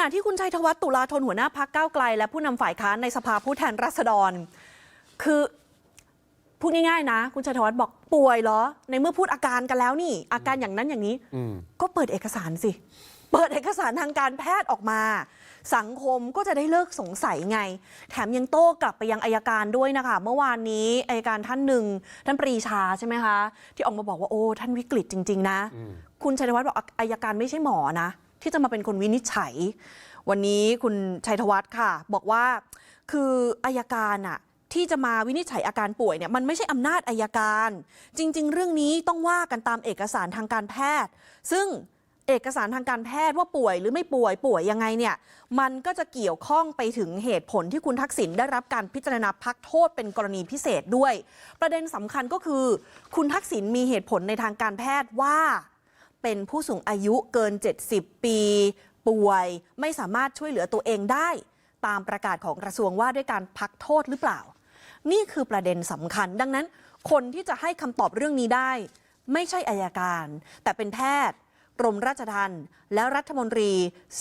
ณะที่คุณชัยธวัฒน์ตุลาธนหัวหน้าพักก้าวไกล และผู้นำฝ่ายค้านในสภาผู้แทนราษฎร คือพูดง่ายๆนะ คุณชัยธวัฒน์บอกป่วยเหรอ ในเมื่อพูดอาการกันแล้วนี่ อาการอย่างนั้นอย่างนี้อืมก็เปิดเอกสารสิ เปิดเอกสารทางการแพทย์ออกมา สังคมก็จะได้เลิกสงสัยไง แถมยังโต้กลับไปยังอายการด้วยนะคะ เมื่อวานนี้อายการท่านหนึ่งท่านปรีชาใช่ไหมคะ ที่ออกมาบอกว่าโอ้ท่านวิกฤตจริง ๆ นะ คุณชัยธวัฒน์บอกอายการไม่ใช่หมอนะ ที่จะมาเป็นคนวินิจฉัย วันนี้คุณชัยธวัฒน์ค่ะ บอกว่าคืออายการอะที่จะมาวินิจฉัยอาการป่วยเนี่ยมันไม่ใช่อำนาจอายการ จริง ๆ เรื่องนี้ต้องว่ากันตามเอกสารทางการแพทย์ ซึ่งเอกสารทางการแพทย์ว่าป่วยหรือไม่ป่วยป่วยยังไงเนี่ยมันก็จะเกี่ยวข้องไปถึงเหตุผลที่คุณทักษิณได้รับการพิจารณาพักโทษเป็นกรณีพิเศษด้วย ประเด็นสำคัญก็คือ คุณทักษิณมีเหตุผลในทางการแพทย์ว่า เป็นผู้สูงอายุเกิน 70 ปี ป่วย ไม่สามารถช่วยเหลือตัวเองได้ ตามประกาศของกระทรวงว่าด้วยการพักโทษหรือเปล่า นี่คือประเด็นสำคัญ ดังนั้น คนที่จะให้คำตอบเรื่องนี้ได้ ไม่ใช่อายการ แต่เป็นแพทย์กรมราชทัณฑ์และรัฐมนตรี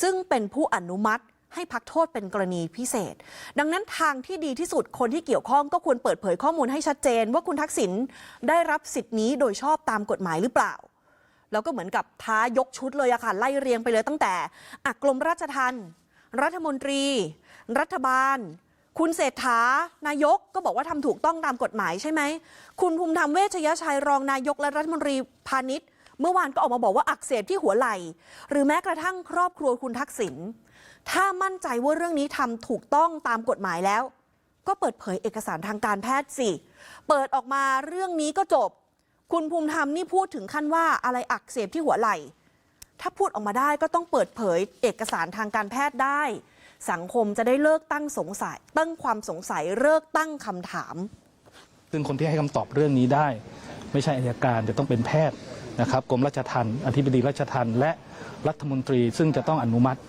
ซึ่งเป็นผู้อนุมัติให้พักโทษเป็นกรณีพิเศษ ดังนั้นทางที่ดีที่สุดคนที่เกี่ยวข้องก็ควรเปิดเผยข้อมูลให้ชัดเจน ว่าคุณทักษิณได้รับสิทธินี้โดยชอบตามกฎหมายหรือเปล่า แล้วก็เหมือนกับท้ายกชุดเลยอะค่ะไล่เรียงไปเลยตั้งแต่อะกรมราชทัณฑ์รัฐมนตรี รัฐบาล คุณเศรษฐานายกก็บอกว่าทำถูกต้องตามกฎหมายใช่ไหม คุณภูมิธรรมเวชยชัยรองนายกและรัฐมนตรีพาณิชย์ เมื่อวานก็ออกมาบอกว่าอักเสบที่หัวไหล่ หรือแม้กระทั่งครอบครัวคุณทักษิณถ้ามั่นใจว่าเรื่องนี้ทำถูกต้องตามกฎหมายแล้ว ก็เปิดเผยเอกสารทางการแพทย์สิ เปิดออกมาเรื่องนี้ก็จบ คุณภูมิธรรมนี่พูดถึงขั้นว่าอะไรอักเสบที่หัวไหล่ ถ้าพูดออกมาได้ก็ต้องเปิดเผยเอกสารทางการแพทย์ได้ สังคมจะได้เลิกตั้งสงสัย ตั้งความสงสัยเลิกตั้งคำถาม ซึ่งคนที่ให้คำตอบเรื่องนี้ได้ ไม่ใช่อายการจะต้องเป็นแพทย์นะครับกรมราชทัณฑ์อธิบดีราชทัณฑ์และรัฐมนตรีซึ่งจะต้องอนุมัติ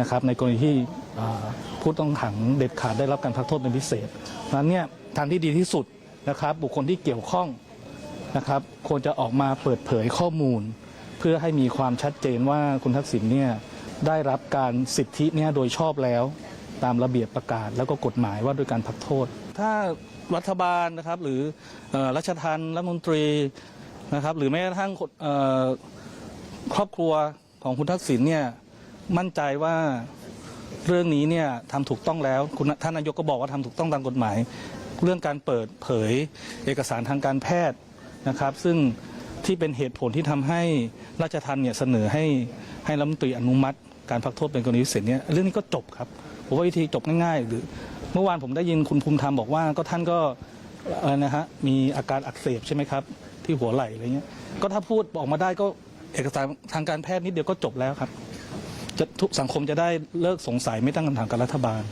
นะครับในกรณีที่ผู้ต้องขังเด็ดขาดได้รับการพักโทษเป็นพิเศษเพราะนั้นเนี่ยทางที่ดีที่สุดนะครับบุคคลที่เกี่ยวข้อง นะครับควรจะออกมาเปิดเผยข้อมูล เพื่อให้มีความชัดเจนว่าคุณทักษิณเนี่ยได้รับการสิทธิเนี่ยโดยชอบแล้วตามระเบียบประกาศ แล้วก็กฎหมายว่าด้วยการพักโทษ ถ้ารัฐบาลนะครับหรือรัชทันรัฐมนตรีนะครับหรือแม้กระทั่งคนเอ่อครอบครัวของคุณทักษิณเนี่ยมั่นใจว่าเรื่องนี้เนี่ยทำถูกต้องแล้วคุณท่านนายกก็บอกว่าทำถูกต้องตามกฎหมาย เรื่องการเปิดเผยเอกสารทางการแพทย์ นะครับ ซึ่งที่เป็นเหตุผลที่ทำให้ราชทันเนี่ยเสนอให้ให้รัฐมนตรีอนุมัติ การพักโทษเป็นกรณีพิเศษเนี่ยเรื่องนี้ก็จบครับผมว่าวิธีจบง่ายๆหรือเมื่อวานผมได้ยินคุณภูมิธรรมบอกว่าก็ท่านก็นะฮะมีอาการอักเสบใช่ไหมครับ ที่หัวไหล่อะไรเงี้ยก็ถ้าพูดออกมาได้ก็เอกสารทางการแพทย์นิดเดียวก็จบแล้วครับจะทุกสังคมจะได้เลิกสงสัยไม่ตั้งคำถามกับรัฐบาล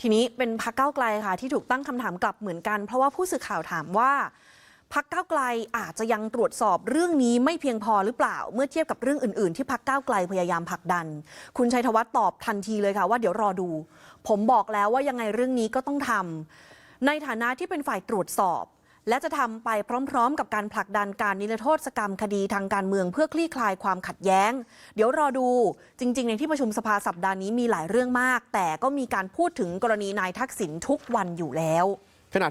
ทีนี้เป็นพักเก้าไกลค่ะ ที่ถูกตั้งคำถามกลับเหมือนกัน เพราะว่าผู้สื่อข่าวถามว่า พักเก้าวไกลอาจจะยังตรวจสอบเรื่องนี้ไม่เพียงพอหรือเปล่า เมื่อเทียบกับเรื่องอื่น ๆ ที่พักเก้าวไกลพยายามผลักดัน คุณชัยธวัฒน์ตอบทันทีเลยค่ะว่าเดี๋ยวรอดู ผมบอกแล้วว่ายังไงเรื่องนี้ก็ต้องทำในฐานะที่เป็นฝ่ายตรวจสอบ และจะทำไปพร้อม ๆ กับการผลักดันการนิรโทษกรรมคดีทางการเมืองเพื่อคลี่คลายความขัดแย้ง เดี๋ยวรอดูจริง ๆ ในที่ประชุมสภาสัปดาห์นี้มีหลายเรื่องมาก แต่ก็มีการพูดถึงกรณีนายทักษิณทุกวันอยู่แล้วขณะที่